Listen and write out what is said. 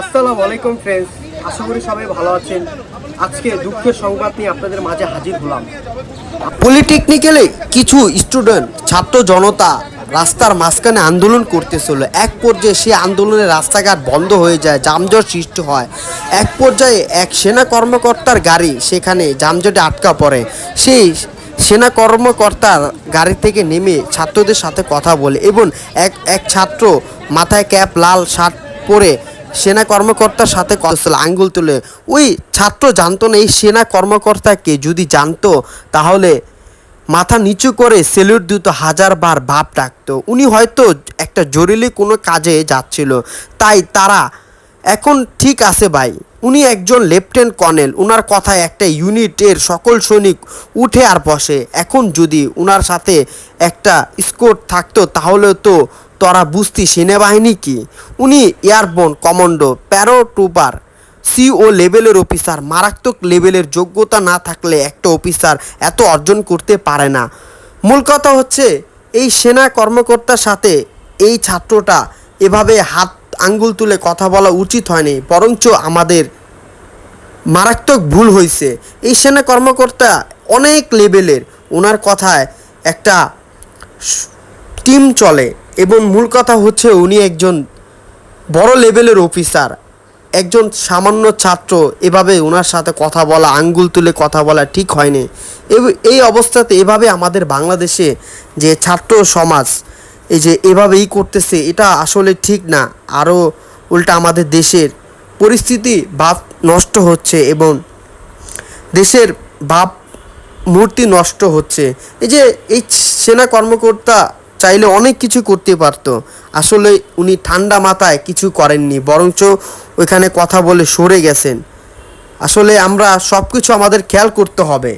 আসসালামু আলাইকুম ফ্রেন্ডস আশা করি সবাই ভালো আছেন। আজকে দুঃখের সংবাদ নিয়ে আপনাদের মাঝে হাজির হলাম। পলিটেকনিক্যালে কিছু স্টুডেন্ট, ছাত্র জনতা রাস্তার মাঝখানে আন্দোলন করতেছিল। এক পর্যায়ে সেই আন্দোলনে রাস্তাঘাট বন্ধ হয়ে যায়, যানজট সৃষ্টি হয়। এক পর্যায়ে এক সেনা কর্মকর্তার গাড়ি সেখানে যানজটে আটকা পড়ে। সেই সেনা কর্মকর্তার গাড়ি থেকে নেমে ছাত্রদের সাথে কথা বলে এবং এক এক ছাত্র মাথায় ক্যাপ, লাল শার্ট পরে সেনা কর্মকর্তার সাথে কথা আঙ্গুল তুলে। ওই ছাত্র জানতো না, এই সেনা কর্মকর্তাকে যদি জানতো, তাহলে মাথা নিচু করে সেলুট দিত হাজার বার ভাব ডাকতো। উনি হয়তো একটা জরুরি কোনো কাজে যাচ্ছিল। তাই তারা, এখন ঠিক আছে ভাই। উনি একজন লেফটেন্যান্ট কর্নেল, উনার কথায় একটা ইউনিটের সকল সৈনিক উঠে আর বসে। এখন যদি উনার সাথে একটা স্কোর থাকতো, তাহলে তো তোরা বুঝতি সেনাবাহিনী কি? উনি এয়ারবোন কমান্ডো, প্যারো প্যারোটুপার সিও লেভেলের অফিসার। মারাত্মক লেভেলের যোগ্যতা না থাকলে একটা অফিসার এত অর্জন করতে পারে না। মূল কথা হচ্ছে, এই সেনা কর্মকর্তার সাথে এই ছাত্রটা এভাবে হাত আঙ্গুল তুলে কথা বলা উচিত হয়নি, বরঞ্চ আমাদের মারাত্মক ভুল হয়েছে। এই সেনা কর্মকর্তা অনেক লেভেলের ওনার কথায় একটা টিম চলে। এবং মূল কথা হচ্ছে উনি একজন বড় লেভেলের অফিসার, একজন সামান্য ছাত্র, এভাবে ওনার সাথে কথা বলা, আঙ্গুল তুলে কথা বলা ঠিক হয়নি। এই অবস্থাতে এভাবে আমাদের বাংলাদেশে যে ছাত্র সমাজ, এই যে এভাবেই করতেছে, এটা আসলে ঠিক না। আরও উল্টা আমাদের দেশের পরিস্থিতি, ভাব নষ্ট হচ্ছে এবং দেশের ভাব, মূর্তি নষ্ট হচ্ছে। এই যে এই সেনা কর্মকর্তা চাইলে অনেক কিছু করতে পারতো। আসলে উনি ঠান্ডা মাথায় কিছু করেননি, বরঞ্চ ওইখানে কথা বলে সরে গেছেন। আসলে আমরা সব কিছু আমাদের খেয়াল করতে হবে।